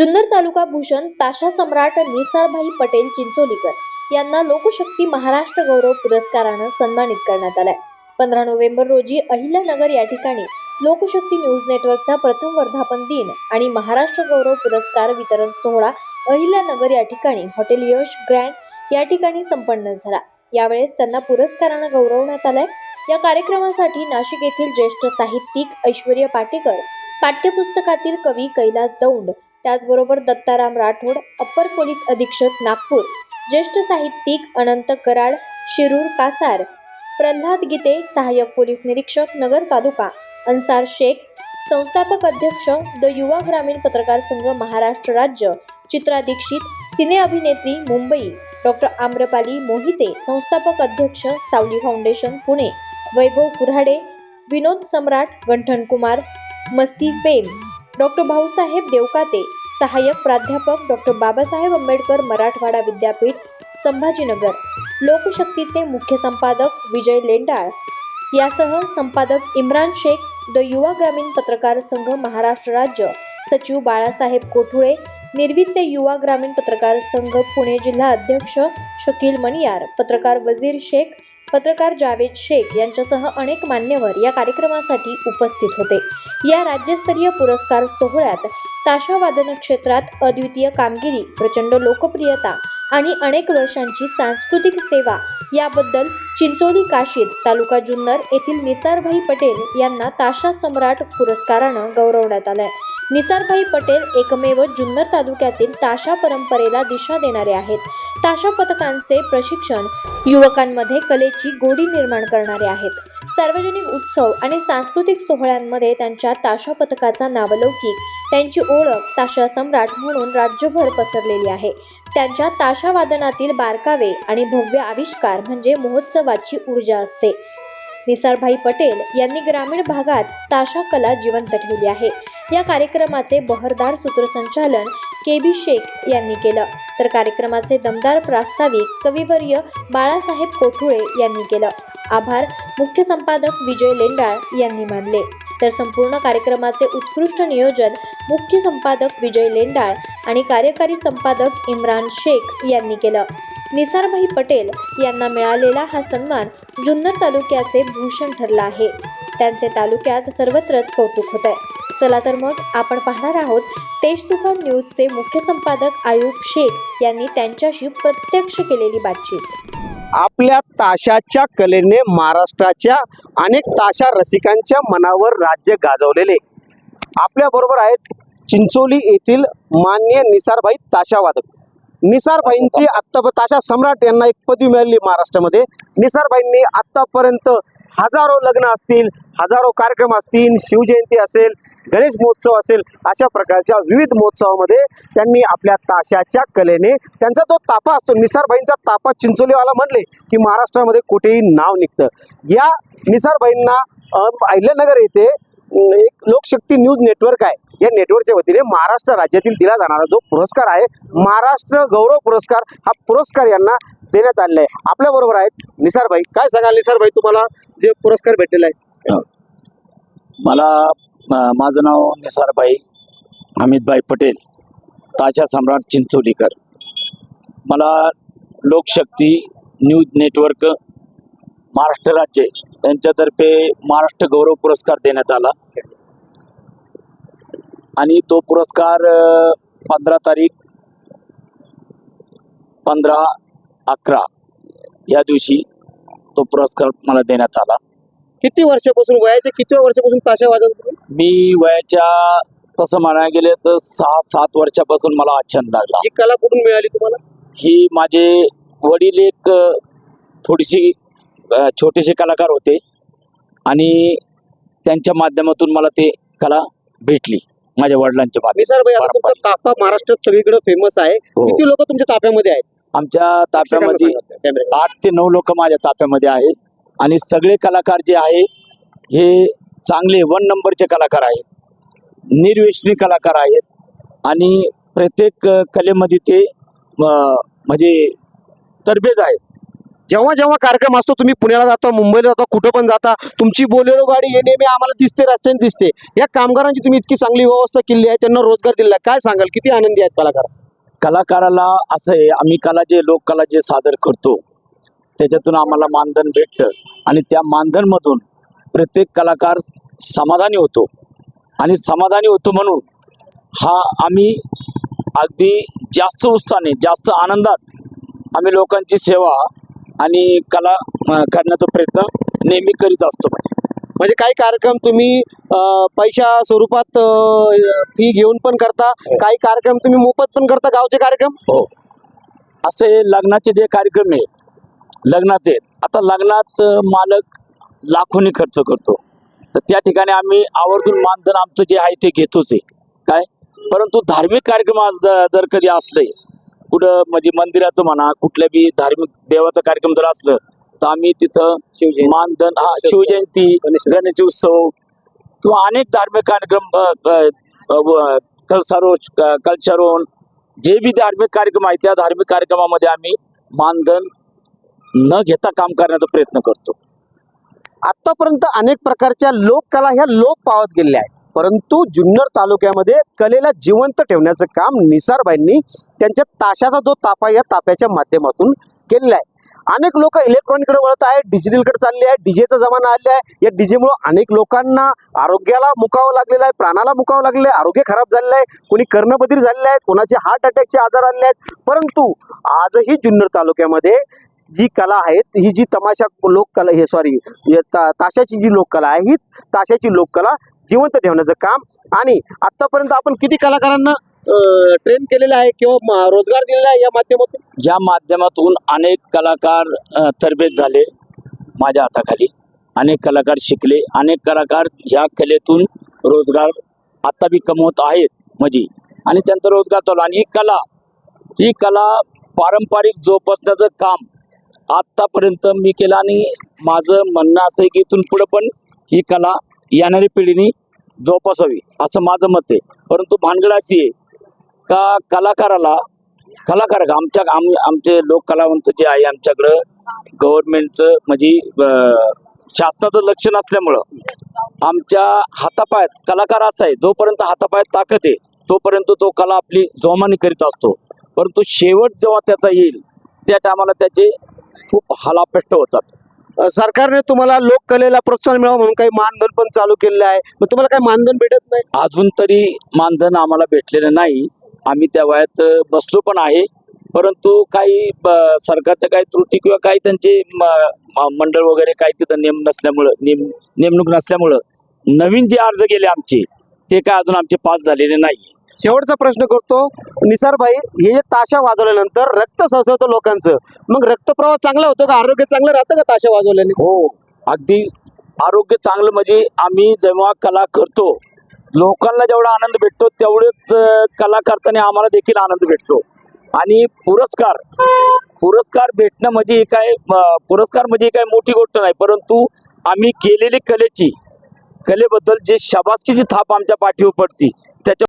जुन्नर तालुका भूषण ताशा सम्राट निसारभाई पटेल चिंचोलीकर यांना लोकशक्ती महाराष्ट्र गौरव पुरस्कारानं सन्मानित करण्यात आलाय. पंधरा नोव्हेंबर रोजी अहिल्यानगर या ठिकाणी लोकशक्ती न्यूज नेटवर्कचा प्रथम वर्धापन दिन आणि महाराष्ट्र गौरव पुरस्कार वितरण सोहळा अहिल्यानगर या ठिकाणी हॉटेल यश ग्रँड या ठिकाणी संपन्न झाला. यावेळेस त्यांना पुरस्कारानं गौरवण्यात आलाय. या कार्यक्रमासाठी नाशिक येथील ज्येष्ठ साहित्यिक ऐश्वर्य पाटेकर पाठ्यपुस्तकातील कवी कैलास दौंड त्याचबरोबर दत्ताराम राठोड अप्पर पोलीस अधीक्षक नागपूर ज्येष्ठ साहित्यिक अनंत कराड शिरूर कासार प्रल्हाद गीते सहाय्यक पोलीस निरीक्षक नगर तालुका अन्सार शेख संस्थापक अध्यक्ष द युवा ग्रामीण पत्रकार संघ महाराष्ट्र राज्य चित्रा दीक्षित सिने अभिनेत्री मुंबई डॉक्टर आम्रपाली मोहिते संस्थापक अध्यक्ष Savali foundation Pune Vaibhav Kurhade Vinod Samrat Ganthan Kumar Masti fame doctor Bhausaheb Devkate सहाय्यक प्राध्यापक डॉक्टर बाबासाहेब आंबेडकर मराठवाडा विद्यापीठ संभाजीनगर. लोकशक्तीचे मुख्य संपादक विजय लेंडाळ. यासह संपादक इम्रान शेख द युवा ग्रामीण पत्रकार संघ महाराष्ट्र राज्य सचिव बाळासाहेब कोठुळे निर्वीचे युवा ग्रामीण पत्रकार संघ पुणे जिल्हा अध्यक्ष शकील मणियार पत्रकार वजीर शेख पत्रकार जावेद शेख यांच्यासह अनेक मान्यवर या कार्यक्रमासाठी उपस्थित होते. या राज्यस्तरीय पुरस्कार सोहळ्यात ताशा वादन क्षेत्रात अद्वितीय कामगिरी प्रचंड लोकप्रियता आणि अनेक वर्षांची सांस्कृतिक सेवा याबद्दल चिंचोली काशीद तालुका जुन्नर येथील निसारभाई पटेल यांना ताशा सम्राट पुरस्कारानं गौरवण्यात आलंय. निसारभाई पटेल एकमेव जुन्नर तालुक्यातील ताशा परंपरेला दिशा देणारे आहेत. ताशा पथकांचे प्रशिक्षण युवकांमध्ये कलेची गोडी निर्माण करणारे आहेत. सार्वजनिक उत्सव आणि सांस्कृतिक सोहळ्यांमध्ये त्यांच्या ताशा पथकाचा नावलौकिक त्यांची ओळख ताशा सम्राट म्हणून राज्यभर पसरलेली आहे. त्यांच्या ताशा वादनातील बारकावे आणि भव्य आविष्कार म्हणजे महोत्सवाची ऊर्जा असते. निसारभाई पटेल यांनी ग्रामीण भागात ताशा कला जिवंत ठेवली आहे. या कार्यक्रमाचे बहरदार सूत्रसंचालन के बी शेख यांनी केलं. तर कार्यक्रमाचे दमदार प्रास्ताविक कविवर्य बाळासाहेब कोठुळे यांनी केलं. आभार. मुख्य संपादक विजय लेंडाळ यांनी मानले. तर संपूर्ण कार्यक्रमाचे उत्कृष्ट नियोजन मुख्य संपादक विजय लेंडाळ आणि कार्यकारी संपादक इम्रान शेख यांनी केलं. निसारभाई पटेल यांना मिळालेला हा सन्मान जुन्नर तालुक्याचे भूषण ठरला आहे. त्यांचे तालुक्यात सर्वत्रच कौतुक होत आहे चला तर मग आपण पाहणार आहोत तेज तुफान न्यूजचे मुख्य संपादक आयुब शेख यांनी त्यांच्याशी प्रत्यक्ष केलेली बातचीत. आपल्या ताशाच्या कलेने महाराष्ट्राच्या अनेक ताशा रसिकांच्या मनावर राज्य गाजवलेले. आपल्या बरोबर आहेत चिंचोली येथील मान्य निसारभाई ताशावादक. निसारभाईंची आत्ता ताशा सम्राट यांना एक पदवी मिळाली महाराष्ट्रामध्ये. निसारभाईंनी आत्तापर्यंत हजारो लग्न असतील हजारो कार्यक्रम असतील शिवजयंती असेल गणेश महोत्सव असेल अशा प्रकारच्या विविध महोत्सवामध्ये त्यांनी आपल्या ताशाच्या कलेने त्यांचा जो तापा असतो निसारभाईंचा तापा चिंचोलीवाला म्हणले की महाराष्ट्रामध्ये कुठेही नाव निघतं. या निसारभाईंना अहिल्यानगर येथे एक लोकशक्ती न्यूज नेटवर्क आहे. या नेटवर्कच्या वतीने महाराष्ट्र राज्यातील दिला जाणारा जो पुरस्कार आहे महाराष्ट्र गौरव पुरस्कार हा पुरस्कार यांना देण्यात आलेला आहे. आपल्या बरोबर आहेत निसारभाई. काय सांगाल निसारभाई तुम्हाला? जे पुरस्कार भेटलेला आहे मला माझं नाव निसारभाई अमितभाई पटेल ताशा सम्राट चिंचोलीकर. मला लोकशक्ती न्यूज नेटवर्क महाराष्ट्र राज्य यांच्यातर्फे महाराष्ट्र गौरव पुरस्कार देण्यात आला. आणि तो पुरस्कार पंधरा तारीख पंधरा अकरा या दिवशी तो पुरस्कार मला देण्यात आला. किती वर्षापासून वयाच्या किती वर्षापासून ताशा वाजवत? मी वयाच्या तसं म्हणायला गेले तर सहा सात वर्षापासून मला हा छंद लागला. ही कला कुठून मिळाली तुम्हाला? ही माझे वडील एक थोडीशी छोटेसे कलाकार होते आणि त्यांच्या माध्यमातून मला ते कला भेटली माझ्या वडिलांच्या पारंपरिक. ताफा महाराष्ट्रात सगळीकडे फेमस आहे. हो. किती लोक तुमच्या ताफ्यामध्ये आहेत? आमच्या ताफ्यामध्ये आठ ते नऊ लोक माझ्या ताफ्यामध्ये आहे आणि सगळे कलाकार जे आहे हे चांगले वन नंबरचे कलाकार आहेत. निर्व्यसनी कलाकार आहेत. आणि प्रत्येक कलेमध्ये ते म्हणजे तरबेज आहेत. जेव्हा जेव्हा कार्यक्रम असतो तुम्ही पुण्याला जाता मुंबईला जाता कुठं पण जाता तुमची बोलेरो गाडी हे नेहमी आम्हाला दिसते रस्त्याने दिसते. या कामगारांची तुम्ही इतकी चांगली व्यवस्था केली आहे त्यांना रोजगार दिलेला काय सांगाल? किती आनंदी आहेत कलाकार? कलाकाराला असं आहे आम्ही कला जे लोककला जे सादर करतो त्याच्यातून आम्हाला मानधन भेटतं. आणि त्या मानधनमधून प्रत्येक कलाकार समाधानी होतो. आणि समाधानी होतो म्हणून हा आम्ही अगदी जास्त उत्साहाने जास्त आनंदात आम्ही लोकांची सेवा आणि कला करण्याचा प्रयत्न नेहमी करीत असतो म्हणजे म्हणजे काही कार्यक्रम तुम्ही पैशा स्वरूपात फी घेऊन पण करता काही कार्यक्रम तुम्ही मोफत पण करता गावचे कार्यक्रम? हो. असे लग्नाचे जे कार्यक्रम आहेत लग्नाचे आता लग्नात मालक लाखोनी खर्च करतो. तर त्या ठिकाणी आम्ही आवर्जून मानधन आमचं जे आहे ते घेतोच आहे. काय? परंतु धार्मिक कार्यक्रम जर कधी असले कुठं म्हणजे मंदिराचं म्हणा कुठल्या बी धार्मिक देवाचं कार्यक्रम जर असलं तर आम्ही तिथं मानधन हा शिवजयंती गणेश उत्सव किंवा अनेक धार्मिक कार्यक्रम अ, अ, व- कलसारोच क- कलशारोहण जे बी धार्मिक कार्यक्रम आहेत त्या धार्मिक कार्यक्रमामध्ये आम्ही मानधन न घेता काम करण्याचा प्रयत्न करतो. आतापर्यंत अनेक प्रकारच्या लोककला ह्या लोप पावत गेलेल्या आहेत. परंतु जुन्नर तालुक्यामध्ये कलेला जिवंत ठेवण्याचं काम निसारबाईंनी त्यांच्या ताशाचा जो तापा आहे, या ताप्याच्या माध्यमातून केलेला आहे. अनेक लोक इलेक्ट्रॉनिककडे वळत आहे डिजिटलकडे चालले आहे डीजेचा जमाना आले आहे. या डीजेमुळे अनेक लोकांना आरोग्याला मुकावं लागलेलं आहे प्राणाला मुकावं लागलेलं आहे आरोग्य खराब झालेलं आहे कोणी कर्णबधीर झालेलं आहे कोणाचे हार्ट अटॅकचे आजार आलेले आहेत. परंतु आजही जुन्नर तालुक्यामध्ये जी कला आहे ही जी तमाशा लोककला हे सॉरी ताशाची जी लोककला आहे ही ताशाची लोककला जिवंत ठेवण्याचं काम. आणि आतापर्यंत आपण किती कलाकारांना ट्रेन केलेलं आहे किंवा रोजगार दिलेला आहे या माध्यमातून? या माध्यमातून अनेक कलाकार तरबेज झाले माझ्या हाताखाली. अनेक कलाकार शिकले. अनेक कलाकार या कलेतून रोजगार आता बी कमवत आहेत म्हणजे आणि त्यांचा रोजगार चालू आणि ही कला ही कला पारंपरिक जोपासण्याचं काम आत्तापर्यंत मी केलं आणि माझं म्हणणं असं आहे की इथून पुढं पण ही कला येणाऱ्या पिढीने जोपासावी असं माझं मत आहे. परंतु भानगड अशी आहे का कलाकाराला कलाकार आमच्या आम आमचे लोक कलावंत जे आहे आमच्याकडं गव्हर्नमेंटचं म्हणजे शासनाचं लक्ष नसल्यामुळं आमच्या हातापायात कलाकार असा आहे जोपर्यंत हातापायात ताकद आहे तोपर्यंत तो कला आपली जोमाने करीत असतो. परंतु शेवट जेव्हा त्याचा येईल त्या टायमाला त्याचे खूप हालापेष्ट होतात. सरकारने तुम्हाला लोककलेला प्रोत्साहन मिळावं म्हणून काही मानधन पण चालू केलेलं आहे. मग तुम्हाला काही मानधन भेटत नाही? अजून तरी मानधन आम्हाला भेटलेलं नाही. आम्ही त्या वयात बसलो पण आहे. परंतु काही ब- सरकारच्या काही त्रुटी किंवा काही त्यांचे म- मंडळ वगैरे काही तिथं नेम नसल्यामुळं नेम नेमणूक नसल्यामुळं नवीन जे अर्ज गेले आमचे ते काय अजून आमचे पास झालेले नाही. शेवटचा प्रश्न करतो. निसारभाई हे जे ताशा वाजवल्यानंतर रक्त सळसळतं लोकांचं. मग रक्तप्रवाह चांगला होतो का? आरोग्य चांगलं राहतं का ताशा वाजवल्याने? हो अगदी आरोग्य चांगलं म्हणजे आम्ही जेव्हा कला करतो लोकांना जेवढा आनंद भेटतो तेवढेच कला करताना आम्हाला देखील आनंद भेटतो. आणि पुरस्कार पुरस्कार भेटणं म्हणजे काय पुरस्कार म्हणजे काय मोठी गोष्ट नाही परंतु आम्ही केलेली कलेची कलेबद्दल जे शाबासकीची थाप आमच्या पाठीवर पडती त्याच्या